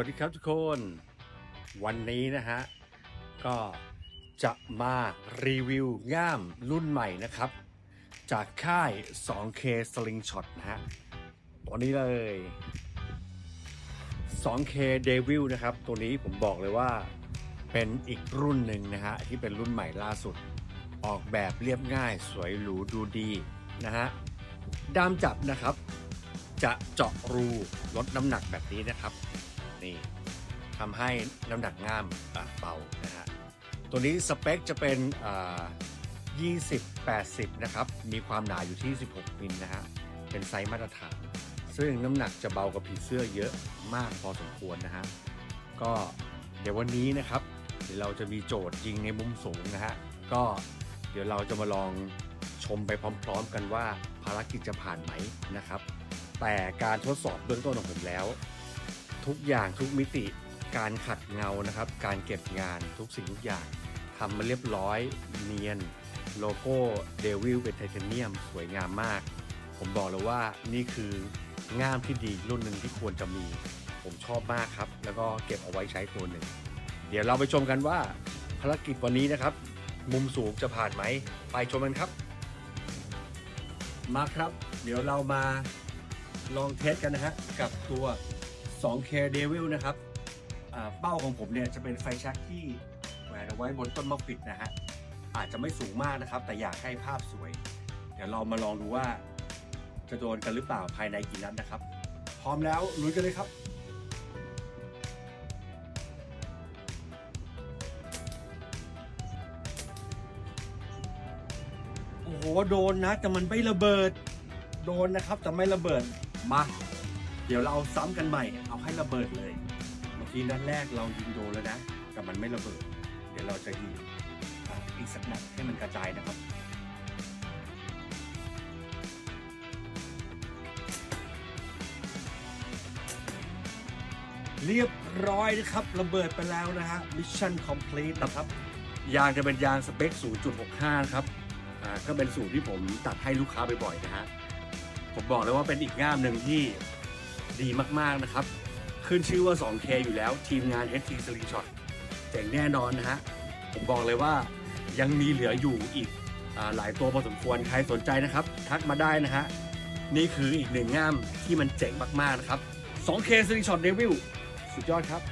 วัสดีครับทุกคน วันนี้นะฮะ ก็จะมารีวิวง่ามรุ่นใหม่นะครับ จากค่าย 2K Slingshot นะฮะตัวนี้เลย 2K Devil นะครับ ตัวนี้ผมบอกเลยว่าเป็นอีกรุ่นหนึ่งนะฮะ ที่เป็นรุ่นใหม่ล่าสุด ออกแบบเรียบง่ายสวยหรูดูดีนะฮะด้ามจับนะครับ จะเจาะรูลดน้ำหนักแบบนี้นะครับ นี่ทำให้น้ำหนักง่ามเบานะฮะตัวนี้สเปคจะเป็น20 80 นะครับ มีความหนาอยู่ที่ 16 มิลนะฮะ เป็นไซส์มาตรฐาน ซึ่งน้ำหนักจะเบากว่าผีเสื้อเยอะมากพอสมควรนะฮะ ก็เดี๋ยววันนี้นะครับ เดี๋ยวเราจะมีโจทย์ยิงในมุมสูงนะฮะ ก็เดี๋ยวเราจะมาลองชมไปพร้อมๆกันว่าภารกิจจะผ่านไหมนะครับ แต่การทดสอบเบื้องต้นของผมแล้ว ทุกอย่างทุกมิติ การขัดเงานะครับ การเก็บงานทุกสิ่งทุกอย่างทำมาเรียบร้อยเนียน โลโก้เดวิลเป็นไทเทเนียมสวยงามมาก ผมบอกเลยว่านี่คือง่ามที่ดีรุ่นหนึ่งที่ควรจะมี ผมชอบมากครับ แล้วก็เก็บเอาไว้ใช้ตัวหนึ่ง เดี๋ยวเราไปชมกันว่าภารกิจวันนี้นะครับ มุมสูงจะผ่านไหม ไปชมกันครับ มาครับ เดี๋ยวเรามาลองเทสกันนะฮะกับตัว 2K Devil นะครับเป้าของผมเนี่ยจะเป็นไฟแชักที่แหวนเอาไว้บนต้นมะขวิดนะฮะอาจจะไม่สูงมากนะครับ แต่อยากให้ภาพสวย เดี๋ยวเรามาลองดูว่า จะโดนกันหรือเปล่าภายในกี่นัดนะครับ พร้อมแล้วลุยกันเลยครับโอ้โหโดนนะแต่มันไม่ระเบิด โดนนะครับแต่ไม่ระเบิดมา เดี๋ยวเราเอาซ้ำกันใหม่ เอาให้ระเบิดเลย เมื่อกี้นัดแรกเรายิงโดนแล้วนะ แต่มันไม่ระเบิด เดี๋ยวเราจะยิงอีกสักนัดให้มันกระจายนะครับเรียบร้อยนะครับ ระเบิดไปแล้วนะฮะมิชชั่นคอมพลีทนะครับ ยางจะเป็นยางสเปค 0.65 ครับอ่าก็เป็นสูตรที่ผมตัดให้ลูกค้าบ่อยๆนะฮะ ผมบอกเลยว่าเป็นอีกง่ามหนึ่งที่ ดีมากๆนะครับ ขึ้นชื่อว่า 2K อยู่แล้ว ทีมงาน HT Slingshot เจ๋งแน่นอนนะฮะ ผมบอกเลยว่ายังมีเหลืออยู่อีกอหลายตัวพอสมควร ใครสนใจนะครับ ทักมาได้นะฮะ นี่คืออีกหนึ่งง่ามที่มันเจ๋งมากๆนะครับ 2K Slingshot Devil สุดยอดครับ